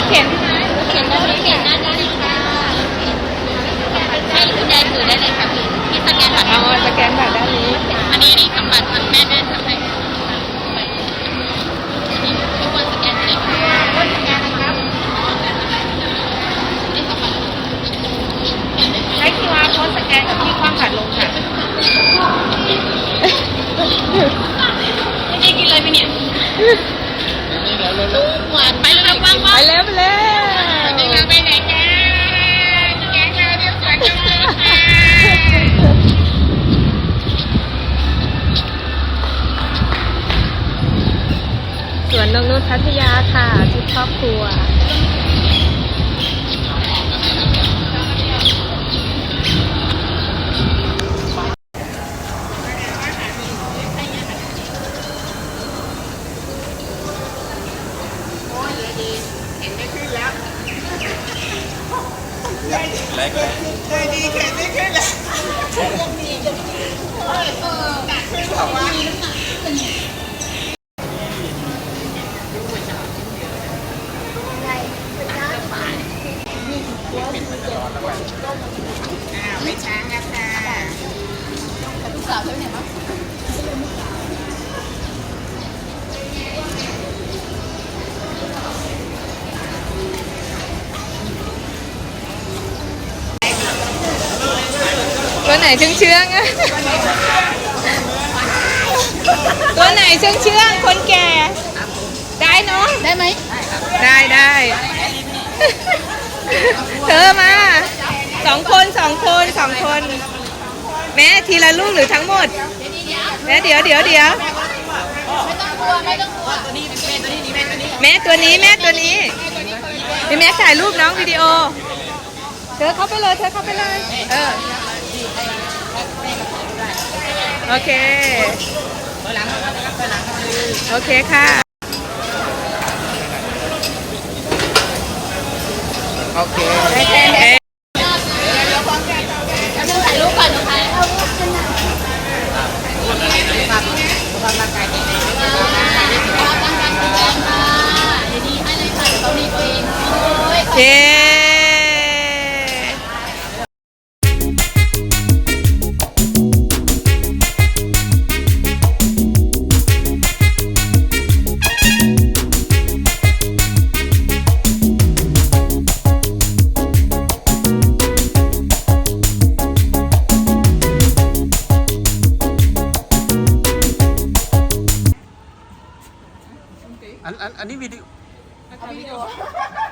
นี่นี่รถเข็นรถเข็นด้านนี้เข็นด้านนี้ค่ะ ให้คุณยายถือได้เลยค่ะพี่พี่สแกนบัตร เอาสแกนบัตรด้านนี้ อันนี้นี่สมบัติมันแม่แม่ทำให้นี่ทุกคนสแกนให้เลยค่ะคนสแกนนะครับนี่สมบัติ ใช้ QR code สแกนกับที่คว่ำบัตรลงค่ะ ไม่ได้กินเลยไหมเนี่ยหวานไปแล้วบ้าง ไป บ้าง แล้วไปแล้ว ไปแล้วไปไหนจ้าแกงเราเรียกสวนจังเลยค่ะ สวนนงนุชพัทยาค่ะทุกครอบครัว ไม่ช้างนะคะลูกสาวเท่าไหร่มั้งตัวไหนเชื่องเชื่องๆอะตัวไหนเชื่องเชื่องๆคนแก่ ได้เนาะได้ไหม ได้ได้เธอมา สองคนสองคนสองคน แม่ทีละลูกหรือทั้งหมดแม่เดี๋ยวเดี๋ยวเดี๋ยวไม่ต้องกลัวไม่ต้องกลัวตัวนี้เป็นตัวนี้เป็นตัวนี้แม่ตัวนี้แม่ตัวนี้พี่แม่ถ่ายรูปน้องวิดีโอ เธอเข้าไปเลยเธอเข้าไปเลย เออโอเคโอเคค่ะโอเค เอ๊ะเอ๊ะเอ๊ะ จะถ่ายรูปก่อนถ่ายรูปขึ้นหน่อยความร่างกายแข็งแรงความร่างกายแข็งแรงค่ะดีๆให้เลยค่ะเดี๋ยวเขาดีตัวเองโอ้ยเย้อันอั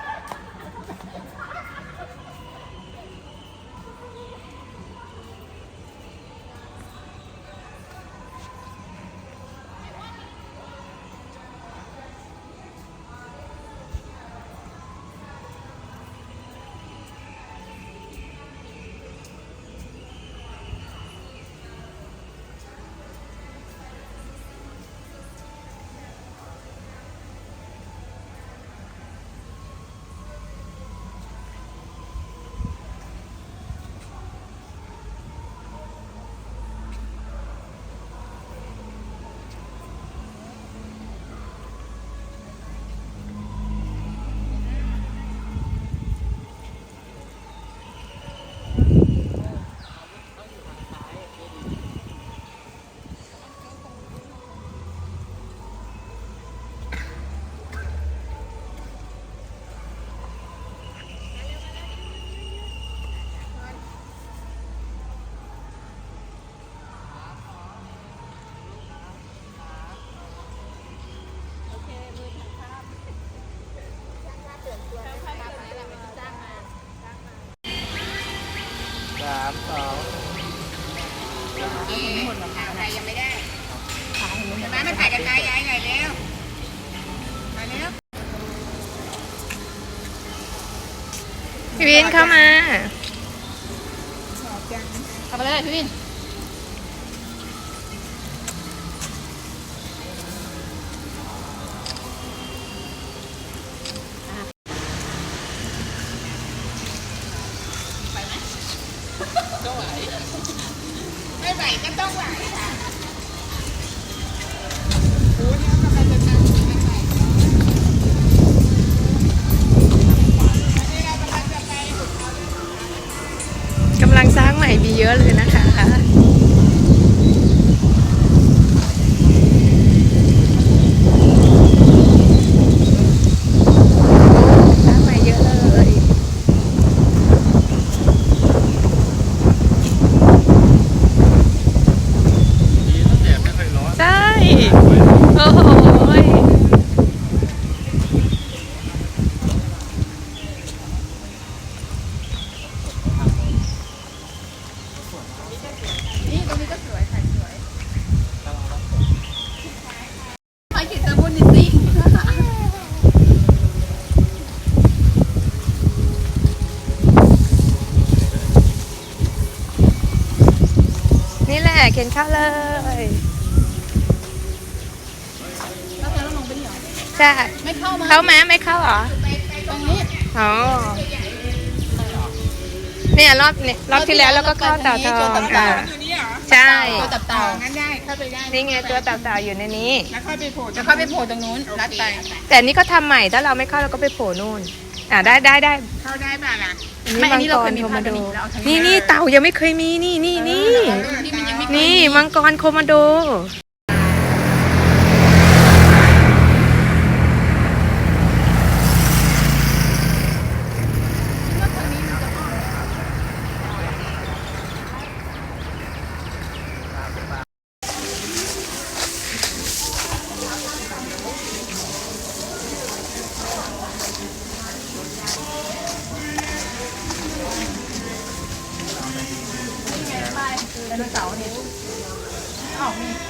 ามสองถ่ายยังไม่ได้มามาถ่ายกันนายยายหน่อยเร็ว มาเร็ว พี่วินเข้ามา ทำอะไรพี่วิน ไม่ไหวก็ต้องไข็นเข้าเลยแล้วเธอต้องลงไปนี่เหรอใช่ไม่เข้ามาเข้าไหมไม่เข้าเหรอตรงนี้อ๋อเนี่ยรอบเนี่ยรอบที่แล้วเราก็เข้าเต่าทองอ่าใช่ตัวตับเต่างั้นได้เข้าไปได้นี่ไงตัวเต่าๆอยู่ในนี้แล้วค่อยไปโผล่จะเข้าไปโผล่ตรงนู้นรัดไปแต่อันนี่เขาทำใหม่ถ้าเราไม่เข้าเราก็ไปโผล่นู่นอ่าได้ได้ได้เข้าได้ป่ะล่ะอันนี้มังกรโคมาโดนี่นี่เต่ายังไม่เคยมีนี่นี่นี่ที่มั นี่มังกรโคมาโด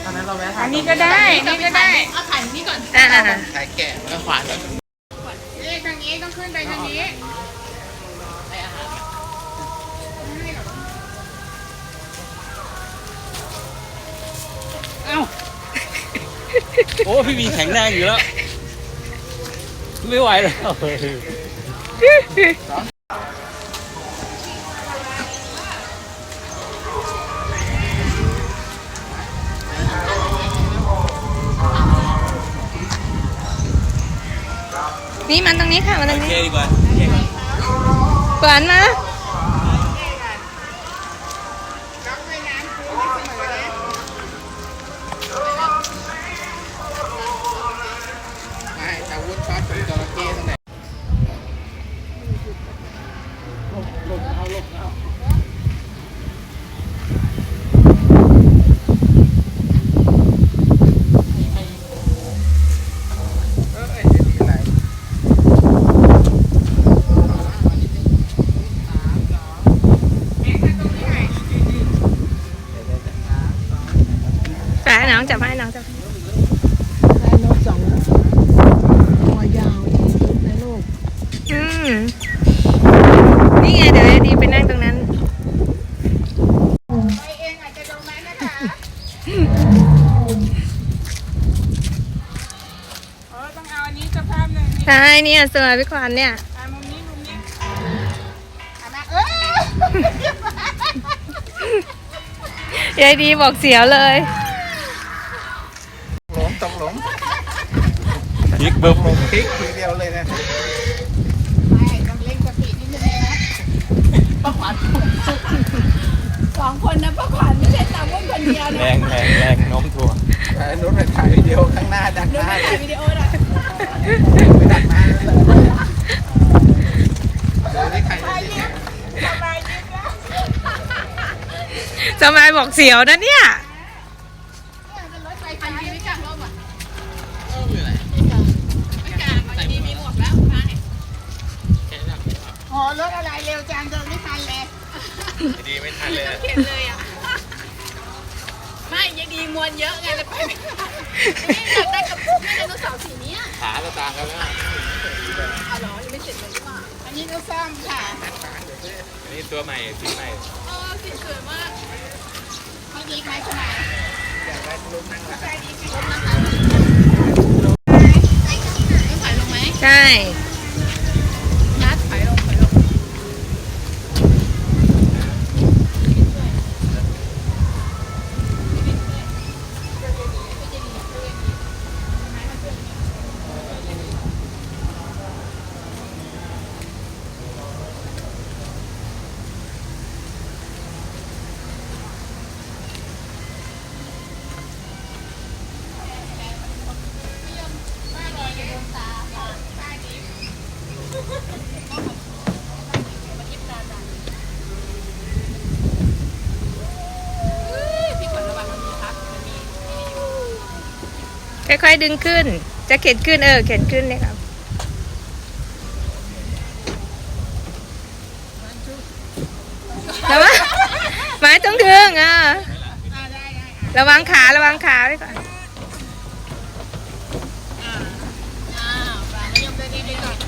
ตอนนั้นเราแวะอันนี้ก็ได้ นี่ก็ได้เอาถ่ายนี่ก่อนอ่าถ่ายแกะแล้วขวานแล้วนี่ทางนี้ต้องขึ้นไปทางนี้เอ้าโอ้พี่มีแข็งแรงอยู่แล้ว ไม่ไหวแล้ว นี่มันตรงนี้ค่ะมันตรงโอเคนี้ดีกว่าโอเคครับเปิดมา เดี๋ยวไอ้ดีไปนั่งตรงนั้นไปเองอาจจะลงมานะคะโอ้ต้องเอาอันนี้จะภาพหนึ่งนี่ใช่เนี่ยสวยพี่ขวัญเนี่ย อะมุมนี้มุมนี้เอามาเออยายดีบอกเสียวเลย หลงตกหลงพลิกเบิ้มลงพลิกทีเดียวเลยนะ ไม่ต้องเล่นสปีดนิดนึงนะ ป้าขวัญสองคนนะป้าขวัญไม่ใช่ตามว่าคนเดียวแรนะงแรงแรงโน้มถ่วงไอ้นุชไปถ่ายวิดีโอข้างหน้าดักหดูน้าถ่ายวิดีโอหน่อยไปดักหน้าเลยเดี๋ยวนี้ใครจะติดเนี่ยสบายยิ้มแล้วสมัยบอกเสียวนะเนี่ย รถไฟคันนี้ไม่กลางร่มอะ เออไม่เป็นไร ไม่กลางอันนี้มีหมวกแล้วมา แค่นั้น โอ้รถอะไรเร็วจังเดินไม่ทันเลย ดีไม่ทันเลยเข็นเลยอะ ไม่ยังดีมวลเยอะไงเลยไปไม่ทันนี่อยากได้กับแม่ไดโนเสาร์สีนี้ขาเราต่างกันแล้วเอาเหรอยังไม่เสร็จเลยดีกว่าอันนี้ก็ซ่อมค่ะ อันนี้ตัวใหม่สีใหม่ เออสีสวยมากไม่ดีไหมคุณนายต้องถ่ายลงไหมใช่ ค่อยๆดึงขึ้น จะเข็นขึ้นเออ เข็นขึ้นเลยครับระวังไม้ต้องดึงอะระวังขา ระวังขาไว้ก่อนอ้าวปลาไม่ยอมเดินดีไปก่อน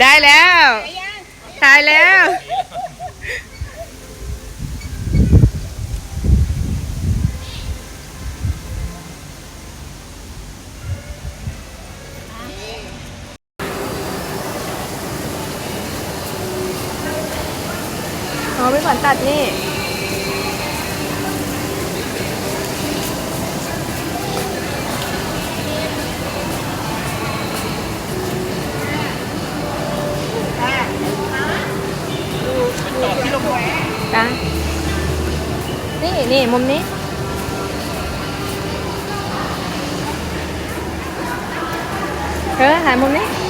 ได้แล้ว ถ่ายแล้ว อ๋อไม่ขวัญตัดนี่ จ้ะนี่นี่มุมนี้ เออหายมุมนี้